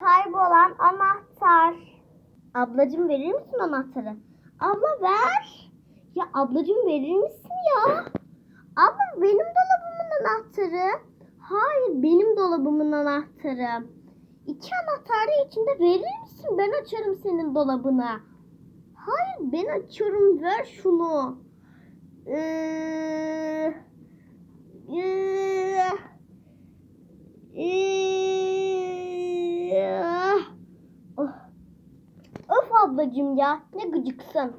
Kaybolan anahtar. Ablacığım verir misin anahtarı? Abla ver. Ya ablacığım verir misin ya? Abla benim dolabımın anahtarı. Hayır benim dolabımın anahtarı. İki anahtarı içinde verir misin? Ben açarım senin dolabını. Hayır ben açıyorum ver şunu. Ee, ee, ee, oh. Of ablacığım ya ne gıcıksın.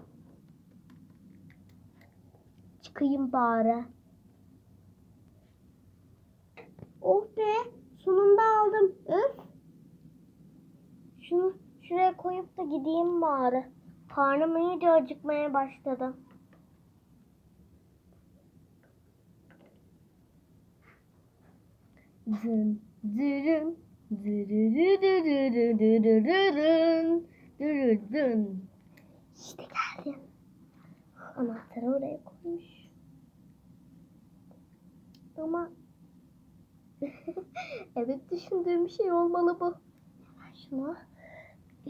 Çıkayım bari. Oh be sonunda aldım. Öf. Şunu şuraya koyup da gideyim bari. Karnım iyice acıkmaya başladı. Dın dırın dırırdın. İşte geldim. Anahtarı oraya koymuş. Ama evet düşündüğüm şey olmalı bu. Hemen şunu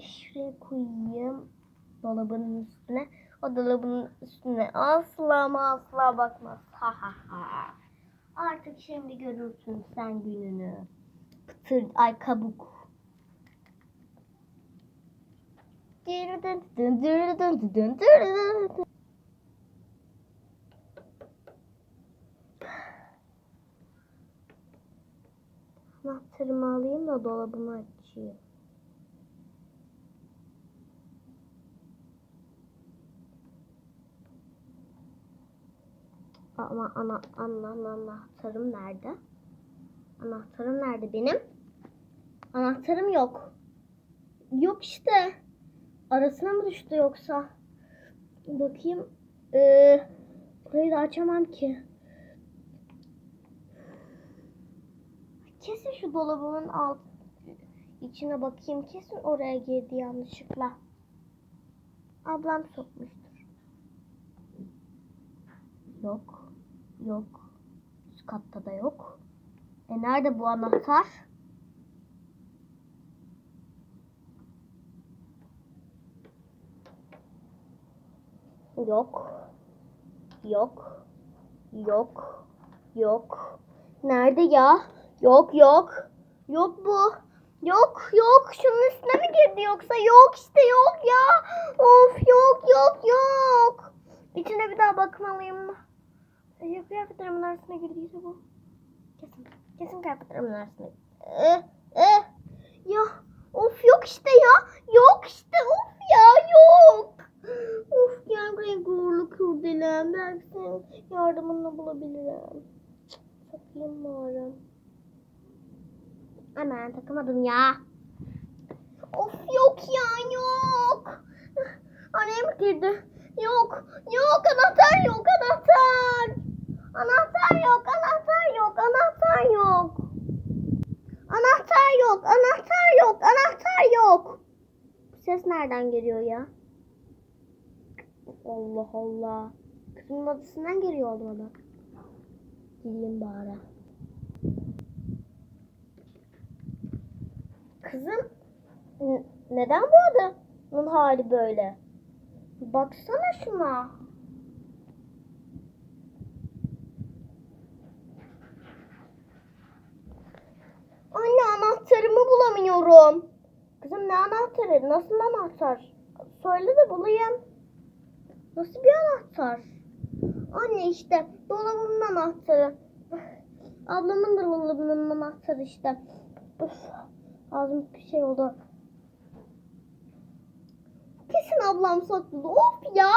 şuraya koyayım. Dolabının üstüne. O dolabın üstüne asla ama asla bakmaz. Ha ha ha. Artık şimdi görürsün sen gününü. Pıtır ay kabuk. Anahtarımı alayım da dolabımı açayım. Ama ana, ana, ana, anahtarım nerede? Anahtarım nerede benim? Anahtarım yok. Yok işte. Arasına mı düştü yoksa? Bakayım. Ee, burayı da açamam ki. Kesin şu dolabımın alt içine bakayım. Kesin oraya girdi yanlışlıkla. Ablam sokmuştur. Yok. Yok. Üst katta da yok. E nerede bu anahtar? Yok. Yok. Yok. Yok. Nerede ya? Yok yok. Yok bu. Yok yok. Şunun üstüne mi girdi yoksa? Yok işte yok ya. Of yok yok yok. İçine bir daha bakmalıyım. Ya kıyafetlerimin arasına girdiyse bu. Kesin. Kesin kıyafetlerimin arasına. Eh, eh. Ya of yok işte ya. Yok işte of ya yok. Of gel buraya gururlu kurdelem. Belki senin yardımınla bulabilirim. Cık, Bari. Aman takamadım ya. Of yok ya yok. Araya mı girdi? Yok. Yok anahtar yok anahtar. Anahtar yok anahtar yok anahtar yok. Anahtar yok anahtar yok anahtar yok. Bu ses nereden geliyor ya? Allah Allah. Kızımın odasından geliyor olmalı. Gideyim bari. Kızım neden bu adamın hali böyle? Baksana şuna. Anne anahtarımı bulamıyorum. Kızım ne anahtarı? Nasıl anahtar? Söyle de bulayım. Nasıl bir anahtar? Anne işte dolabımın anahtarı. Ablamın da dolabının anahtarı işte. Üf, ağzım bir şey oldu. Kesin ablam sakladı. Of ya.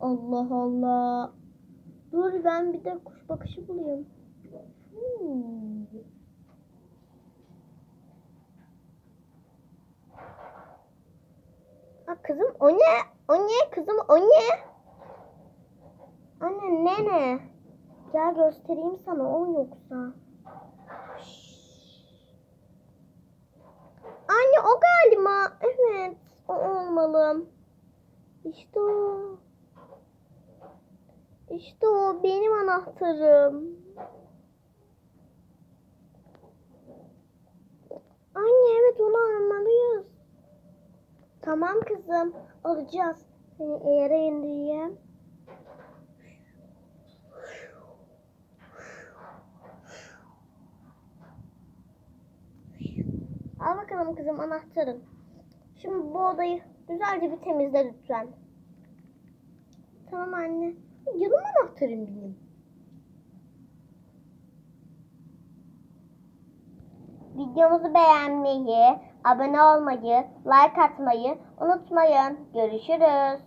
Allah Allah. Dur ben bir de kuş bakışı bulayım. Hmm. Ha kızım o ne? O ne kızım o ne? Anne ne ne? Gel göstereyim sana o yoksa. Anne o galiba. Evet o olmalı. İşte o. İşte o benim anahtarım. Anne Tamam kızım. Alacağız. Seni yere indireyim. Al bakalım kızım anahtarın. Şimdi bu odayı güzelce bir temizle lütfen. Tamam anne. Canım anahtarım benim. Videomuzu beğenmeyi, abone olmayı, like atmayı unutmayın. Görüşürüz.